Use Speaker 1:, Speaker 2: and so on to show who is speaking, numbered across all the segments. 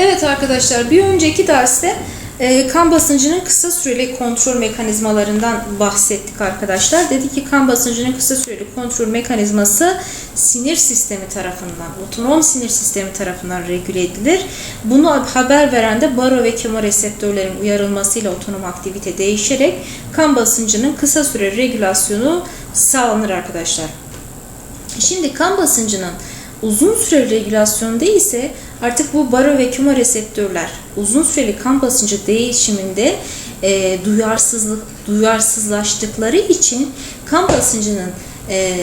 Speaker 1: Evet arkadaşlar bir önceki derste e, kan basıncının kısa süreli kontrol mekanizmalarından bahsettik arkadaşlar. Dedik ki kan basıncının kısa süreli kontrol mekanizması sinir sistemi tarafından, otonom sinir sistemi tarafından regüle edilir. Bunu haber veren de baro ve kemoreseptörlerin uyarılmasıyla otonom aktivite değişerek kan basıncının kısa süreli regülasyonu sağlanır arkadaşlar. Şimdi kan basıncının uzun süreli regülasyonda ise artık bu baro ve kemoreseptörler uzun süreli kan basıncı değişiminde e, duyarsızlık duyarsızlaştıkları için kan basıncının e,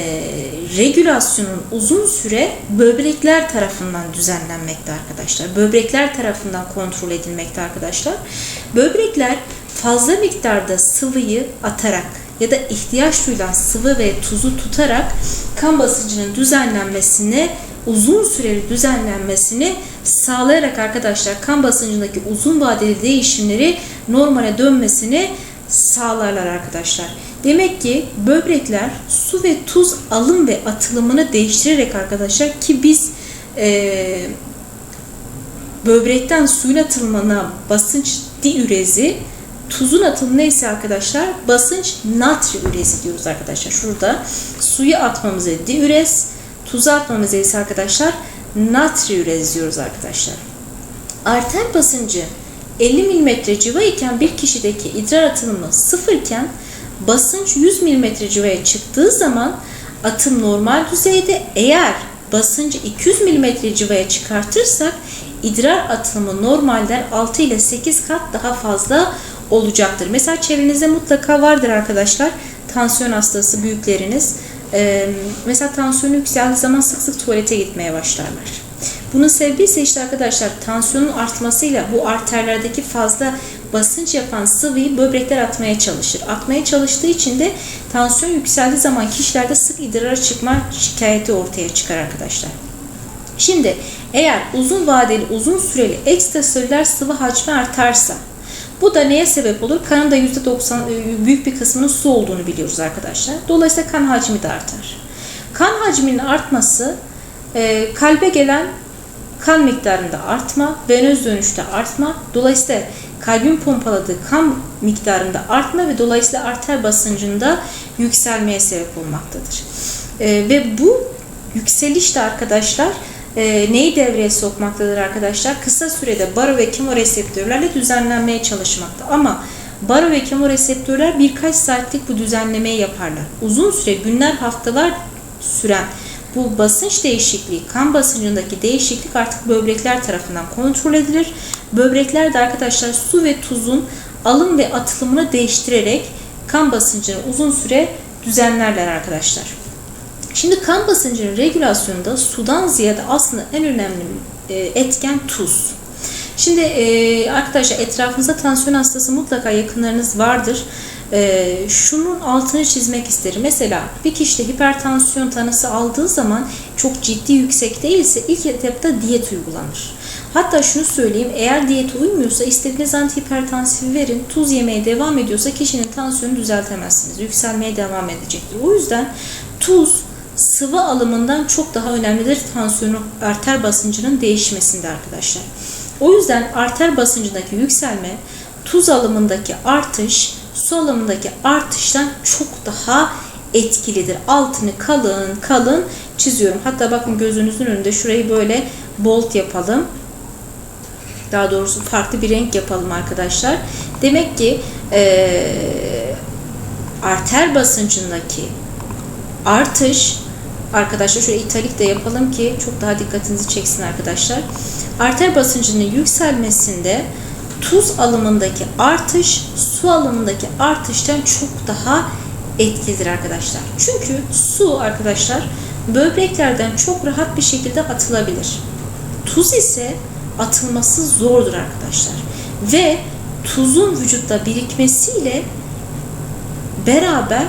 Speaker 1: regülasyonun uzun süre böbrekler tarafından düzenlenmekte arkadaşlar. Böbrekler tarafından kontrol edilmekte arkadaşlar. Böbrekler fazla miktarda sıvıyı atarak ya da ihtiyaç duyulan sıvı ve tuzu tutarak kan basıncının düzenlenmesine uzun süreli düzenlenmesini sağlayarak arkadaşlar kan basıncındaki uzun vadeli değişimleri normale dönmesini sağlarlar arkadaşlar. Demek ki böbrekler su ve tuz alım ve atılımını değiştirerek arkadaşlar ki biz e, böbrekten suyun atılımına basınç diürezi tuzun atımı neyse arkadaşlar basınç natri ürezi diyoruz arkadaşlar. Şurada suyu atmamıza diürez, tuzu atmamıza ise arkadaşlar natri ürez diyoruz arkadaşlar. Arter basıncı 50 mm civa iken bir kişideki idrar atılımı sıfırken basınç 100 mm civaya çıktığı zaman atım normal düzeyde eğer basıncı 200 mm civaya çıkartırsak idrar atımı normalden 6 ile 8 kat daha fazla olacaktır. Mesela çevrenizde mutlaka vardır arkadaşlar. Tansiyon hastası büyükleriniz. Ee, mesela tansiyonu yükseldiği zaman sık sık tuvalete gitmeye başlarlar. Bunun sebebi ise işte arkadaşlar tansiyonun artmasıyla bu arterlerdeki fazla basınç yapan sıvıyı böbrekler atmaya çalışır. Atmaya çalıştığı için de tansiyon yükseldiği zaman kişilerde sık idrara çıkma şikayeti ortaya çıkar arkadaşlar. Şimdi eğer uzun vadeli, uzun süreli ekstraselüler sıvı hacmi artarsa bu da neye sebep olur? Kanın da %90 büyük bir kısmının su olduğunu biliyoruz arkadaşlar. Dolayısıyla kan hacmi de artar. Kan hacminin artması e, kalbe gelen kan miktarında artma, venöz dönüşte artma, dolayısıyla kalbin pompaladığı kan miktarında artma ve dolayısıyla arter basıncında yükselmeye sebep olmaktadır. E, ve bu yükseliş de arkadaşlar e, neyi devreye sokmaktadır arkadaşlar? Kısa sürede baro ve kemoreseptörlerle düzenlenmeye çalışmakta. Ama baro ve kemoreseptörler birkaç saatlik bu düzenlemeyi yaparlar. Uzun süre günler haftalar süren bu basınç değişikliği, kan basıncındaki değişiklik artık böbrekler tarafından kontrol edilir. Böbrekler de arkadaşlar su ve tuzun alım ve atılımını değiştirerek kan basıncını uzun süre düzenlerler arkadaşlar. Şimdi kan basıncının regülasyonunda sudan ziyade aslında en önemli e, etken tuz. Şimdi e, arkadaşlar etrafınızda tansiyon hastası mutlaka yakınlarınız vardır. E, şunun altını çizmek isterim. Mesela bir kişide hipertansiyon tanısı aldığı zaman çok ciddi yüksek değilse ilk etapta diyet uygulanır. Hatta şunu söyleyeyim eğer diyete uymuyorsa istediğiniz antihipertansifi verin tuz yemeye devam ediyorsa kişinin tansiyonu düzeltemezsiniz. Yükselmeye devam edecektir. O yüzden tuz sıvı alımından çok daha önemlidir tansiyonu arter basıncının değişmesinde arkadaşlar. O yüzden arter basıncındaki yükselme tuz alımındaki artış su alımındaki artıştan çok daha etkilidir. Altını kalın kalın çiziyorum. Hatta bakın gözünüzün önünde şurayı böyle bolt yapalım. Daha doğrusu farklı bir renk yapalım arkadaşlar. Demek ki ee, arter basıncındaki artış arkadaşlar şöyle italik de yapalım ki çok daha dikkatinizi çeksin arkadaşlar. Arter basıncının yükselmesinde tuz alımındaki artış su alımındaki artıştan çok daha etkilidir arkadaşlar. Çünkü su arkadaşlar böbreklerden çok rahat bir şekilde atılabilir. Tuz ise atılması zordur arkadaşlar. Ve tuzun vücutta birikmesiyle beraber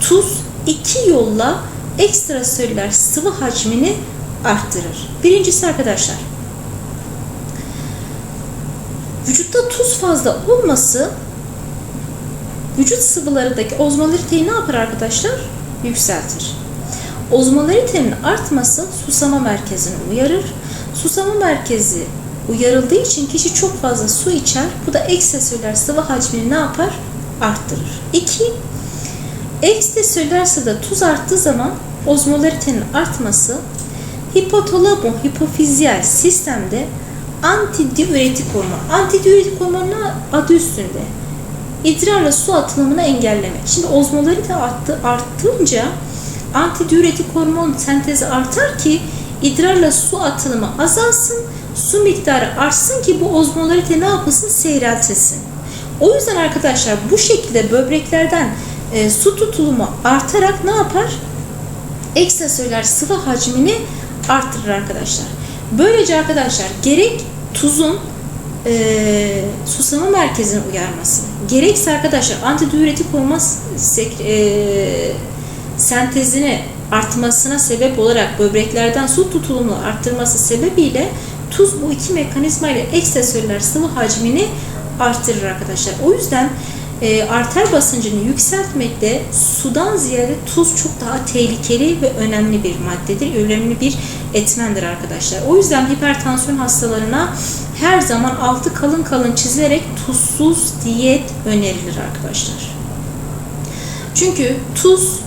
Speaker 1: tuz iki yolla ekstraselüler sıvı hacmini arttırır. Birincisi arkadaşlar vücutta tuz fazla olması vücut sıvılarındaki ozmolariteyi ne yapar arkadaşlar? Yükseltir. Ozmolaritenin artması susama merkezini uyarır. Susama merkezi uyarıldığı için kişi çok fazla su içer. Bu da ekstraselüler sıvı hacmini ne yapar? Arttırır. 2. Ekstraselüler sıvıda tuz arttığı zaman ozmolaritenin artması hipotalamo hipofizyal sistemde antidiüretik hormon. Antidiüretik hormonun adı üstünde. İdrarla su atılımını engellemek. Şimdi ozmolarite arttı, arttığınca antidiüretik hormon sentezi artar ki idrarla su atılımı azalsın, su miktarı artsın ki bu ozmolarite ne yapılsın? Seyreltilsin. O yüzden arkadaşlar bu şekilde böbreklerden e, su tutulumu artarak ne yapar? Ekstraselüler sıvı hacmini arttırır arkadaşlar. Böylece arkadaşlar gerek tuzun e, susama merkezini uyarması, gerekse arkadaşlar antidiüretik sek- e, sentezini artmasına sebep olarak böbreklerden su tutulumunu arttırması sebebiyle tuz bu iki mekanizma ile ekstraselüler sıvı hacmini arttırır arkadaşlar. O yüzden e, arter basıncını yükseltmekte sudan ziyade tuz çok daha tehlikeli ve önemli bir maddedir. Önemli bir etmendir arkadaşlar. O yüzden hipertansiyon hastalarına her zaman altı kalın kalın çizilerek tuzsuz diyet önerilir arkadaşlar. Çünkü tuz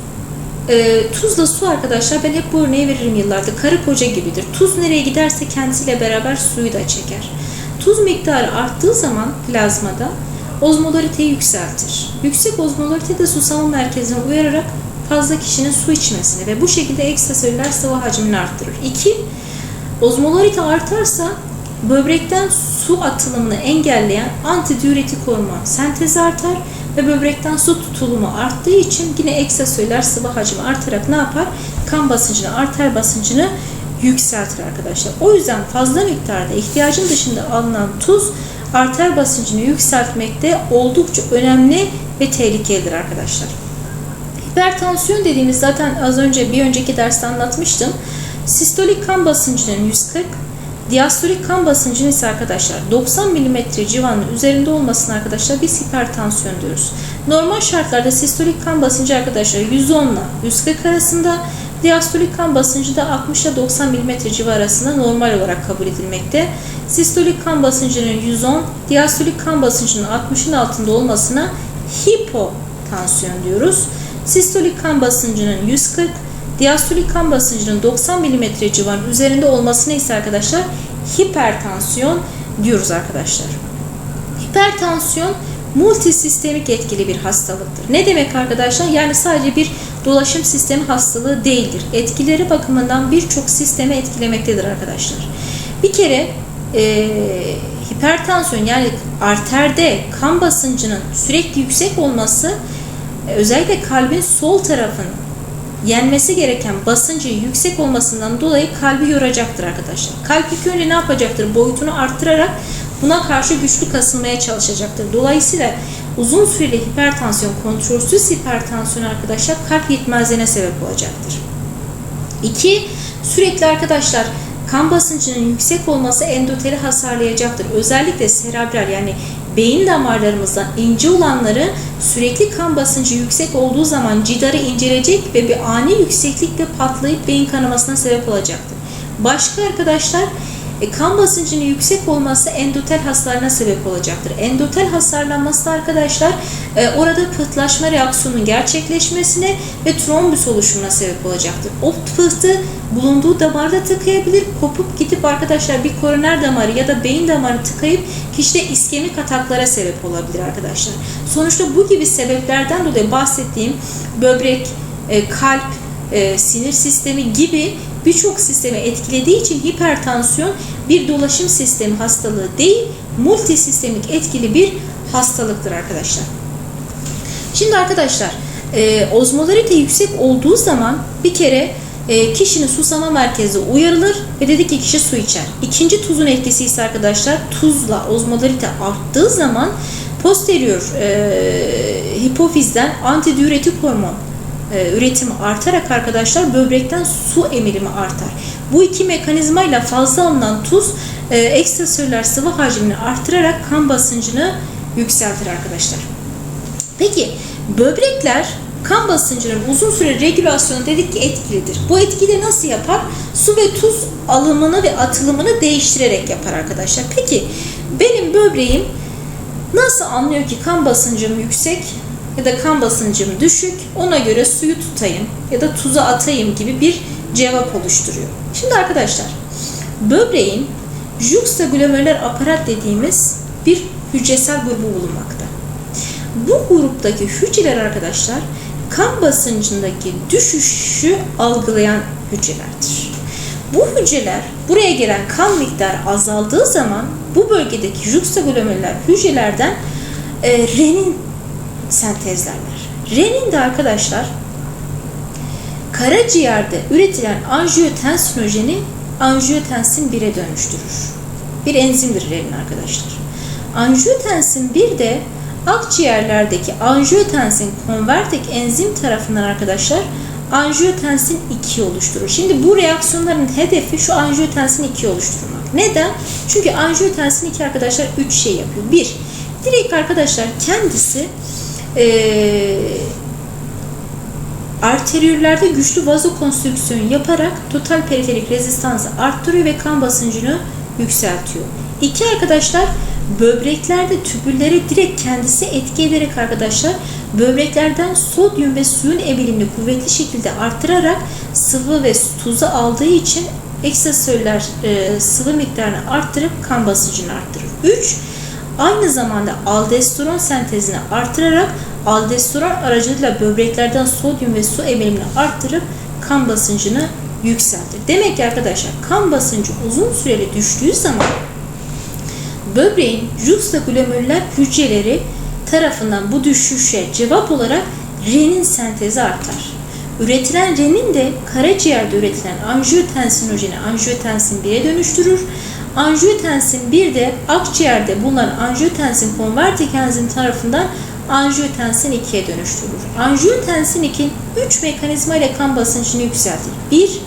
Speaker 1: e, tuzla su arkadaşlar ben hep bu örneği veririm yıllardır. Karı koca gibidir. Tuz nereye giderse kendisiyle beraber suyu da çeker. Tuz miktarı arttığı zaman plazmada ozmolariteyi yükseltir. Yüksek ozmolarite de susama merkezine uyararak fazla kişinin su içmesini ve bu şekilde ekstraselüler sıvı hacmini arttırır. 2. Ozmolarite artarsa böbrekten su atılımını engelleyen antidiüretik hormon sentezi artar ve böbrekten su tutulumu arttığı için yine ekstraselüler sıvı hacmi artarak ne yapar? Kan basıncını, arter basıncını yükseltir arkadaşlar. O yüzden fazla miktarda ihtiyacın dışında alınan tuz arter basıncını yükseltmekte oldukça önemli ve tehlikelidir arkadaşlar. Hipertansiyon dediğimiz zaten az önce bir önceki derste anlatmıştım. Sistolik kan basıncının 140, diastolik kan basıncının ise arkadaşlar 90 mm civarının üzerinde olmasını arkadaşlar biz hipertansiyon diyoruz. Normal şartlarda sistolik kan basıncı arkadaşlar 110 ile 140 arasında, diastolik kan basıncı da 60 ile 90 mm civarı arasında normal olarak kabul edilmekte. Sistolik kan basıncının 110, diastolik kan basıncının 60'ın altında olmasına hipotansiyon diyoruz. Sistolik kan basıncının 140, diastolik kan basıncının 90 mm civarı üzerinde olmasına ise arkadaşlar hipertansiyon diyoruz arkadaşlar. Hipertansiyon multisistemik etkili bir hastalıktır. Ne demek arkadaşlar? Yani sadece bir dolaşım sistemi hastalığı değildir. Etkileri bakımından birçok sistemi etkilemektedir arkadaşlar. Bir kere e, hipertansiyon yani arterde kan basıncının sürekli yüksek olması e, özellikle kalbin sol tarafının yenmesi gereken basıncı yüksek olmasından dolayı kalbi yoracaktır arkadaşlar. Kalp ilk önce ne yapacaktır? Boyutunu arttırarak buna karşı güçlü kasılmaya çalışacaktır. Dolayısıyla uzun süreli hipertansiyon, kontrolsüz hipertansiyon arkadaşlar kalp yetmezliğine sebep olacaktır. 2. Sürekli arkadaşlar kan basıncının yüksek olması endoteli hasarlayacaktır. Özellikle serebral yani beyin damarlarımızdan ince olanları sürekli kan basıncı yüksek olduğu zaman cidarı inceleyecek ve bir ani yükseklikle patlayıp beyin kanamasına sebep olacaktır. Başka arkadaşlar e, kan basıncının yüksek olması endotel hasarına sebep olacaktır. Endotel hasarlanması da arkadaşlar e, orada pıhtılaşma reaksiyonunun gerçekleşmesine ve trombüs oluşumuna sebep olacaktır. O pıhtı bulunduğu damarda tıkayabilir, kopup gidip arkadaşlar bir koroner damarı ya da beyin damarı tıkayıp kişide iskemik ataklara sebep olabilir arkadaşlar. Sonuçta bu gibi sebeplerden dolayı bahsettiğim böbrek, e, kalp, e, sinir sistemi gibi birçok sistemi etkilediği için hipertansiyon bir dolaşım sistemi hastalığı değil, multisistemik etkili bir hastalıktır arkadaşlar. Şimdi arkadaşlar, e, ozmolarite yüksek olduğu zaman bir kere e, kişinin susama merkezi uyarılır ve dedik ki kişi su içer. İkinci tuzun etkisi ise arkadaşlar tuzla ozmolarite arttığı zaman posterior e, hipofizden antidiüretik hormon üretimi artarak arkadaşlar böbrekten su emilimi artar. Bu iki mekanizmayla fazla alınan tuz e, ekstraselüler sıvı hacmini artırarak kan basıncını yükseltir arkadaşlar. Peki böbrekler kan basıncının uzun süre regülasyonu dedik ki etkilidir. Bu etkiyi nasıl yapar? Su ve tuz alımını ve atılımını değiştirerek yapar arkadaşlar. Peki benim böbreğim nasıl anlıyor ki kan basıncım yüksek ya da kan basıncım düşük ona göre suyu tutayım ya da tuzu atayım gibi bir cevap oluşturuyor. Şimdi arkadaşlar böbreğin juxtaglomerular aparat dediğimiz bir hücresel grubu bulunmakta. Bu gruptaki hücreler arkadaşlar kan basıncındaki düşüşü algılayan hücrelerdir. Bu hücreler buraya gelen kan miktarı azaldığı zaman bu bölgedeki juxtaglomerular hücrelerden e, renin sentezlerler. Renin de arkadaşlar karaciğerde üretilen anjiyotensinojeni anjiyotensin 1'e dönüştürür. Bir enzimdir renin arkadaşlar. Anjiyotensin 1 de akciğerlerdeki anjiyotensin konvertik enzim tarafından arkadaşlar anjiyotensin 2 oluşturur. Şimdi bu reaksiyonların hedefi şu anjiyotensin 2 oluşturmak. Neden? Çünkü anjiyotensin 2 arkadaşlar 3 şey yapıyor. 1. Direkt arkadaşlar kendisi ee, arteriyöllerde güçlü vazokonstrüksiyon yaparak total periferik rezistansı arttırıyor ve kan basıncını yükseltiyor. İki arkadaşlar böbreklerde tübülleri direkt kendisi etki ederek arkadaşlar böbreklerden sodyum ve suyun emilimini kuvvetli şekilde arttırarak sıvı ve tuzu aldığı için ekstraselüler e, sıvı miktarını arttırıp kan basıncını arttırır. 3. Aynı zamanda aldosteron sentezini artırarak aldosteron aracılığıyla böbreklerden sodyum ve su emilimini arttırıp kan basıncını yükseltir. Demek ki arkadaşlar kan basıncı uzun süreli düştüğü zaman böbreğin juxtaglomerüler hücreleri tarafından bu düşüşe cevap olarak renin sentezi artar. Üretilen renin de karaciğerde üretilen anjiyotensinojeni anjiyotensin 1'e dönüştürür. Anjiyotensin 1 de akciğerde bulunan anjiyotensin konvertik enzim tarafından anjiyotensin 2'ye dönüştürülür. Anjiyotensin 2 3 mekanizma ile kan basıncını yükseltir. 1.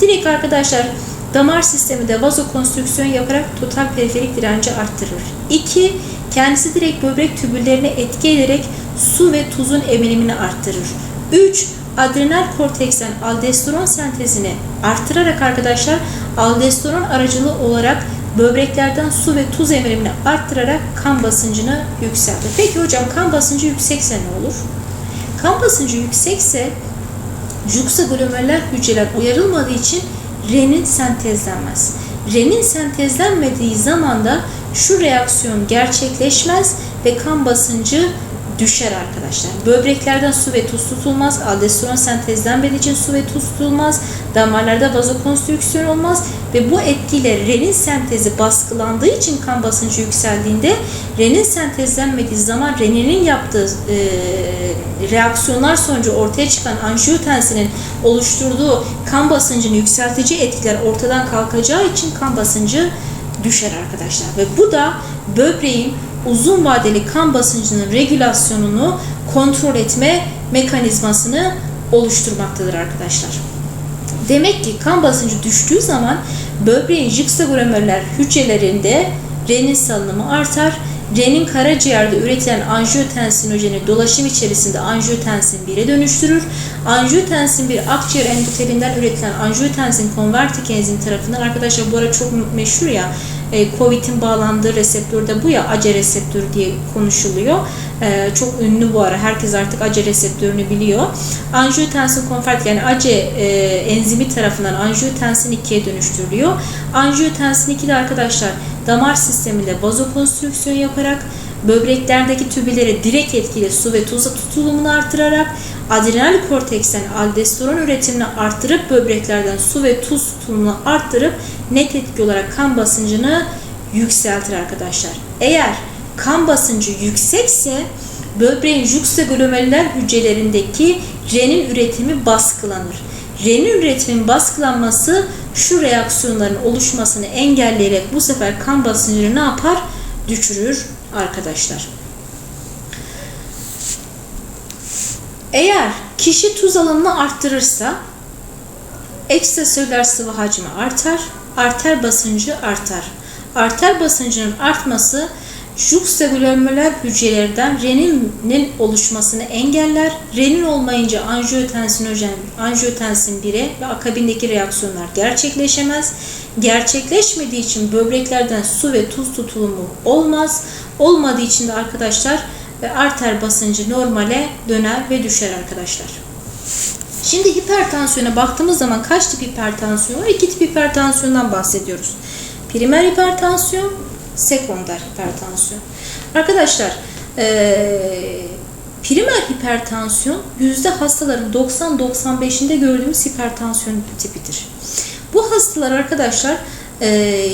Speaker 1: Direkt arkadaşlar damar sisteminde vazokonstrüksiyon yaparak total periferik direnci arttırır. 2. Kendisi direkt böbrek tübüllerine etki ederek su ve tuzun emilimini arttırır. 3 adrenal korteksten aldosteron sentezini artırarak arkadaşlar aldosteron aracılığı olarak böbreklerden su ve tuz emilimini arttırarak kan basıncını yükseltir. Peki hocam kan basıncı yüksekse ne olur? Kan basıncı yüksekse juxtaglomerular hücreler uyarılmadığı için renin sentezlenmez. Renin sentezlenmediği zaman da şu reaksiyon gerçekleşmez ve kan basıncı düşer arkadaşlar. Böbreklerden su ve tuz tutulmaz. Aldosteron sentezlenmediği için su ve tuz tutulmaz. Damarlarda vazokonstrüksiyon olmaz ve bu etkiyle renin sentezi baskılandığı için kan basıncı yükseldiğinde renin sentezlenmediği zaman reninin yaptığı e, reaksiyonlar sonucu ortaya çıkan anjiyotensinin oluşturduğu kan basıncını yükseltici etkiler ortadan kalkacağı için kan basıncı düşer arkadaşlar. Ve bu da böbreğin uzun vadeli kan basıncının regülasyonunu kontrol etme mekanizmasını oluşturmaktadır arkadaşlar. Demek ki kan basıncı düştüğü zaman böbreğin juxtaglomerular hücrelerinde renin salınımı artar. Renin karaciğerde üretilen anjiyotensinojeni dolaşım içerisinde anjiyotensin 1'e dönüştürür. Anjiyotensin 1 akciğer endotelinden üretilen anjiyotensin konvertik enzim tarafından arkadaşlar bu ara çok meşhur ya e, COVID'in bağlandığı reseptör de bu ya ACE reseptörü diye konuşuluyor. E, çok ünlü bu ara. Herkes artık ACE reseptörünü biliyor. Anjiyotensin konvert yani ACE e, enzimi tarafından anjiyotensin 2'ye dönüştürülüyor. Anjiyotensin 2 de arkadaşlar damar sisteminde vazokonstrüksiyon yaparak böbreklerdeki tübülere direkt etkili su ve tuz tutulumunu artırarak adrenal korteksten aldosteron üretimini arttırıp böbreklerden su ve tuz tutulumunu arttırıp net etki olarak kan basıncını yükseltir arkadaşlar. Eğer kan basıncı yüksekse böbreğin juxtaglomerular hücrelerindeki renin üretimi baskılanır. Renin üretimin baskılanması şu reaksiyonların oluşmasını engelleyerek bu sefer kan basıncını ne yapar? Düşürür arkadaşlar. Eğer kişi tuz alımını arttırırsa ekstraselüler sıvı hacmi artar, arter basıncı artar. Arter basıncının artması juxtaglomeralar hücrelerden reninin oluşmasını engeller. Renin olmayınca anjiyotensinojen, anjiyotensin 1'e ve akabindeki reaksiyonlar gerçekleşemez. Gerçekleşmediği için böbreklerden su ve tuz tutulumu olmaz. Olmadığı için de arkadaşlar e, arter basıncı normale döner ve düşer arkadaşlar. Şimdi hipertansiyona baktığımız zaman kaç tip hipertansiyon var? İki tip hipertansiyondan bahsediyoruz. Primer hipertansiyon, sekonder hipertansiyon. Arkadaşlar ee, primer hipertansiyon yüzde hastaların 90-95'inde gördüğümüz hipertansiyon tipidir. Bu hastalar arkadaşlar ee,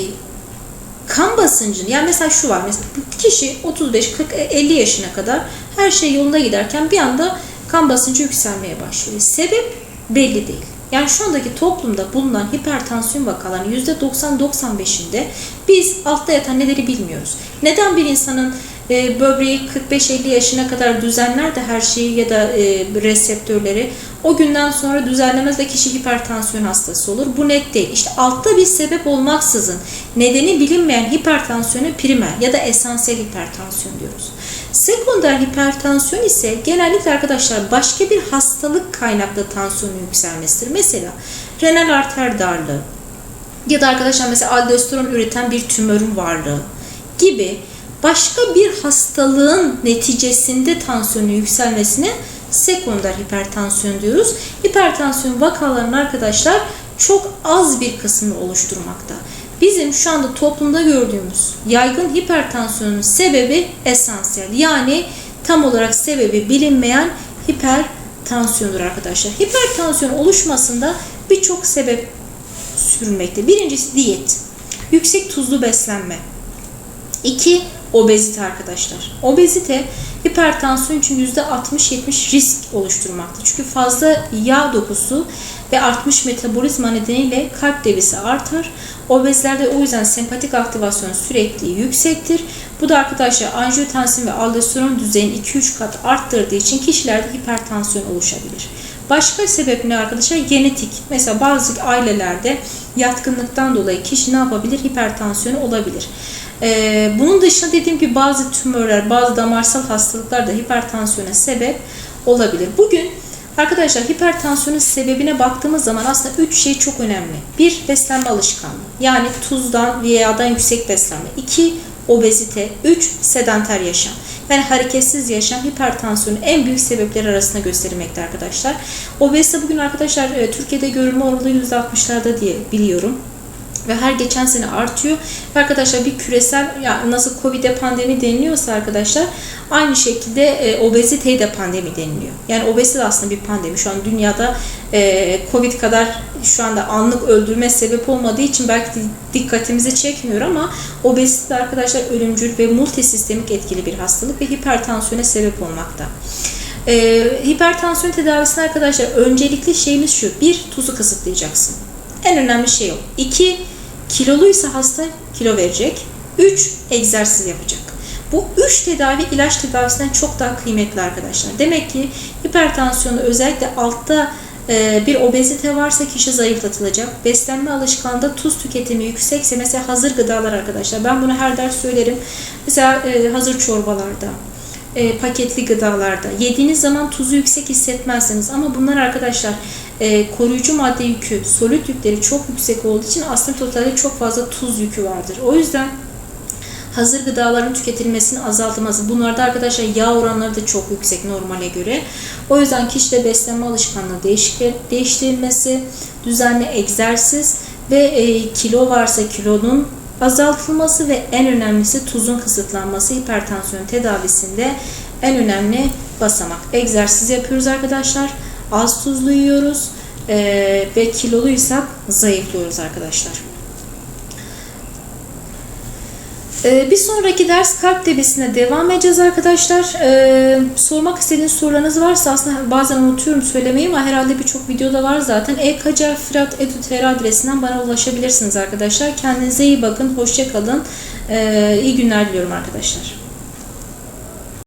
Speaker 1: kan basıncını yani mesela şu var mesela kişi 35 40 50 yaşına kadar her şey yolunda giderken bir anda kan basıncı yükselmeye başlıyor. Sebep belli değil. Yani şu andaki toplumda bulunan hipertansiyon vakalarının %90-95'inde biz altta yatan nedeni bilmiyoruz. Neden bir insanın e, böbreği 45-50 yaşına kadar düzenler de her şeyi ya da e, reseptörleri o günden sonra düzenlemez ve kişi hipertansiyon hastası olur. Bu net değil. İşte altta bir sebep olmaksızın nedeni bilinmeyen hipertansiyonu primer ya da esansiyel hipertansiyon diyoruz. Sekonder hipertansiyon ise genellikle arkadaşlar başka bir hastalık kaynaklı tansiyonun yükselmesidir. Mesela renal arter darlığı ya da arkadaşlar mesela aldosteron üreten bir tümörün varlığı gibi başka bir hastalığın neticesinde tansiyonun yükselmesine sekonder hipertansiyon diyoruz. Hipertansiyon vakalarının arkadaşlar çok az bir kısmını oluşturmakta. Bizim şu anda toplumda gördüğümüz yaygın hipertansiyonun sebebi esansiyel. Yani tam olarak sebebi bilinmeyen hipertansiyondur arkadaşlar. Hipertansiyon oluşmasında birçok sebep sürülmekte. Birincisi diyet. Yüksek tuzlu beslenme. İki, obezite arkadaşlar. Obezite hipertansiyon için %60-70 risk oluşturmakta. Çünkü fazla yağ dokusu ve artmış metabolizma nedeniyle kalp debisi artar. Obezlerde o yüzden sempatik aktivasyon sürekli yüksektir. Bu da arkadaşlar anjiyotensin ve aldosteron düzeyini 2-3 kat arttırdığı için kişilerde hipertansiyon oluşabilir. Başka sebep ne arkadaşlar? Genetik. Mesela bazı ailelerde yatkınlıktan dolayı kişi ne yapabilir? Hipertansiyonu olabilir. Ee, bunun dışında dediğim gibi bazı tümörler, bazı damarsal hastalıklar da hipertansiyona sebep olabilir. Bugün arkadaşlar hipertansiyonun sebebine baktığımız zaman aslında üç şey çok önemli. Bir, beslenme alışkanlığı. Yani tuzdan ve yağdan yüksek beslenme. İki, obezite. Üç, sedanter yaşam. Yani hareketsiz yaşam hipertansiyonun en büyük sebepleri arasında gösterilmekte arkadaşlar. Obezite bugün arkadaşlar e, Türkiye'de görülme oranı %60'larda diye biliyorum ve her geçen sene artıyor. Ve arkadaşlar bir küresel ya nasıl Covid'e pandemi deniliyorsa arkadaşlar aynı şekilde e, obeziteye de pandemi deniliyor. Yani obezite de aslında bir pandemi. Şu an dünyada e, Covid kadar şu anda anlık öldürme sebep olmadığı için belki dikkatimizi çekmiyor ama obezite arkadaşlar ölümcül ve multisistemik etkili bir hastalık ve hipertansiyona sebep olmakta. E, hipertansiyon tedavisinde arkadaşlar öncelikli şeyimiz şu. Bir, tuzu kısıtlayacaksın. En önemli şey o. İki, Kiloluysa hasta kilo verecek. 3. Egzersiz yapacak. Bu üç tedavi ilaç tedavisinden çok daha kıymetli arkadaşlar. Demek ki hipertansiyonu özellikle altta e, bir obezite varsa kişi zayıflatılacak. Beslenme alışkanlığında tuz tüketimi yüksekse mesela hazır gıdalar arkadaşlar. Ben bunu her ders söylerim. Mesela e, hazır çorbalarda, e, paketli gıdalarda yediğiniz zaman tuzu yüksek hissetmezseniz ama bunlar arkadaşlar e, koruyucu madde yükü, solit yükleri çok yüksek olduğu için aslında totalde çok fazla tuz yükü vardır. O yüzden hazır gıdaların tüketilmesini azaltılması. Bunlarda arkadaşlar yağ oranları da çok yüksek normale göre. O yüzden kişide beslenme alışkanlığı değiştirilmesi, düzenli egzersiz ve e, kilo varsa kilonun azaltılması ve en önemlisi tuzun kısıtlanması hipertansiyon tedavisinde en önemli basamak. Egzersiz yapıyoruz arkadaşlar. Az tuzlu yiyoruz e, ve kiloluysak zayıflıyoruz arkadaşlar. E, bir sonraki ders kalp tebesine devam edeceğiz arkadaşlar. Ee, sormak istediğiniz sorularınız varsa aslında bazen unutuyorum söylemeyi ama herhalde birçok videoda var zaten. e-kacar.firat.edu.tr adresinden bana ulaşabilirsiniz arkadaşlar. Kendinize iyi bakın, hoşçakalın. Ee, iyi günler diliyorum arkadaşlar.